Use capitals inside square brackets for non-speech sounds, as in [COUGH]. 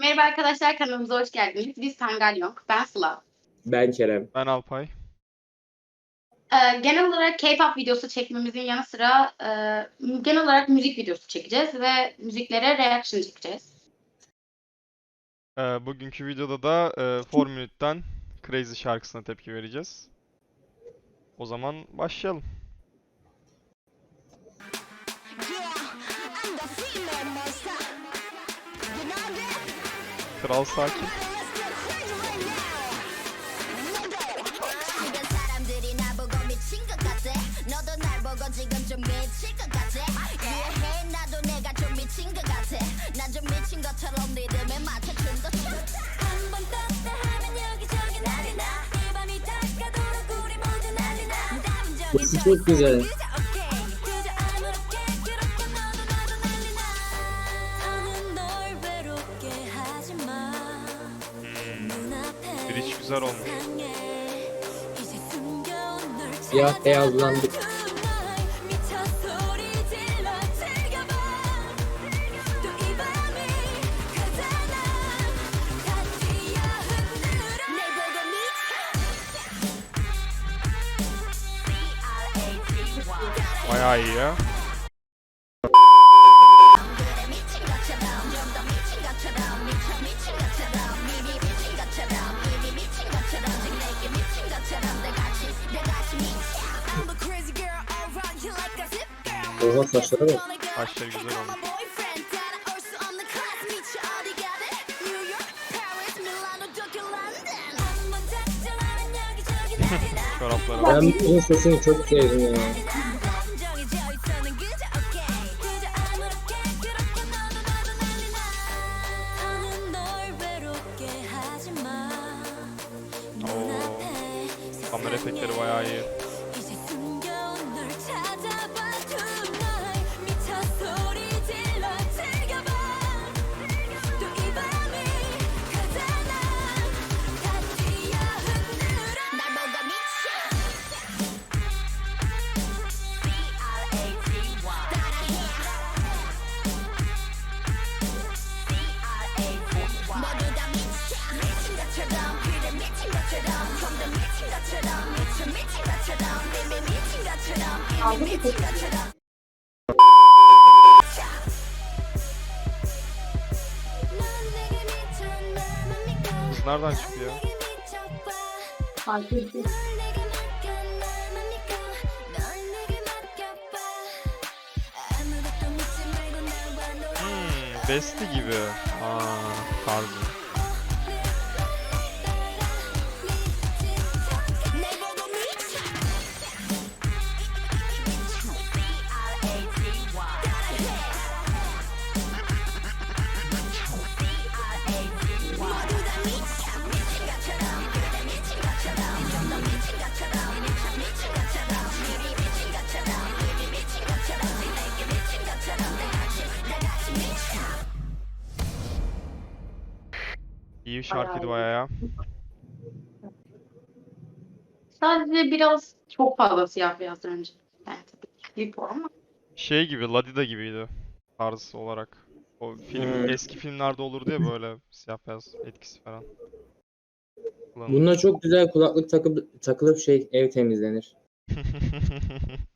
Merhaba arkadaşlar kanalımıza hoş geldiniz. Biz Sangalyong, ben Sıla. Ben Kerem. Ben Alpay. Ee, genel olarak K-pop videosu çekmemizin yanı sıra e, genel olarak müzik videosu çekeceğiz ve müziklere reaction çekeceğiz. Ee, bugünkü videoda da e, 4 Minute'den Crazy şarkısına tepki vereceğiz. O zaman başlayalım. Kral sakin. Çok güzel. Bridge güzel olmuş. Siyah beyazlandık. Bayağı iyi ya. Oha saçlara bak. Saçları güzel olmuş. [LAUGHS] Ben bütün sesini çok sevdim ya. Oo. Kamera efektleri bayağı iyi. Nereden çıktı çıkıyor? Fark ettim. Besti gibi. Aa, pardon. İyi bir şarkıydı bayağı ya. Sadece biraz çok fazla siyah beyaz önce. Yani tabii ki ama. Şey gibi, Ladida gibiydi. Tarz olarak. O film Hmm. eski filmlerde olurdu ya böyle [LAUGHS] siyah beyaz etkisi falan. Bununla çok güzel kulaklık takıp takılıp şey ev temizlenir. [LAUGHS]